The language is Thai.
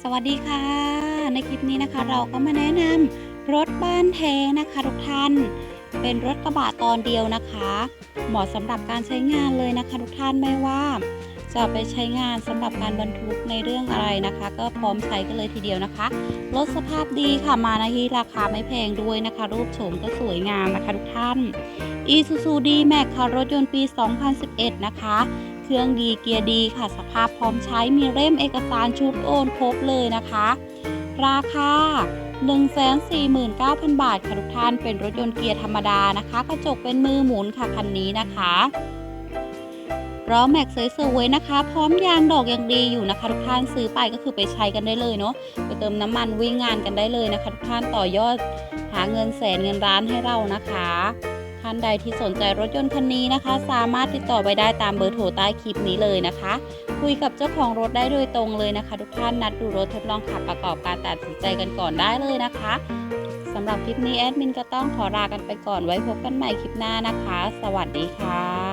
สวัสดีค่ะ ในคลิปนี้นะคะ เราก็มาแนะนำรถบ้านแท้นะคะทุกท่าน เป็นรถกระบะตอนเดียวนะคะ เหมาะสำหรับการใช้งานเลยนะคะ ทุกท่านไม่ว่าจะไปใช้งานสำหรับการบรรทุกในเรื่องอะไรนะคะ ก็พร้อมใช้กันเลยทีเดียวนะคะรถสภาพดีค่ะมาในที่ราคาไม่แพงด้วยนะคะ รูปโฉมก็สวยงามนะคะทุกท่าน Isuzu D-Max ค่ะรถยนต์ปี 2011 นะคะ เครื่องดีเกียร์ดีค่ะ สภาพพร้อมใช้มีเล่มเอกสารชุดโอนครบเลยนะคะ ราคา 149,000 บาทค่ะทุกท่านเป็นรถยนต์เกียร์ธรรมดานะคะ กระจกเป็นมือหมุนค่ะคันนี้นะคะล้อแม็กซ์สวยๆนะคะ พร้อมยางดอกยังดีอยู่นะคะ ทุกท่านซื้อไปก็คือไปใช้กันได้เลยเนาะไปเติมน้ำมันวิ่งงานกันได้เลยนะคะ ทุกท่านต่อยอดหาเงินแสนเงินล้านให้เรานะคะ ท่านใดที่สนใจรถยนต์คันนี้นะคะ สามารถติดต่อไปได้ตามเบอร์โทรใต้คลิปนี้เลยนะคะ คุยกับเจ้าของรถได้โดยตรงเลยนะคะ ทุกท่านนัดดูรถทดลองขับประกอบการตัดสินใจกันก่อนได้เลยนะคะสำหรับคลิปนี้แอดมินก็ต้องขอลากันไปก่อนไว้พบกันใหม่คลิปหน้านะคะ สวัสดีค่ะ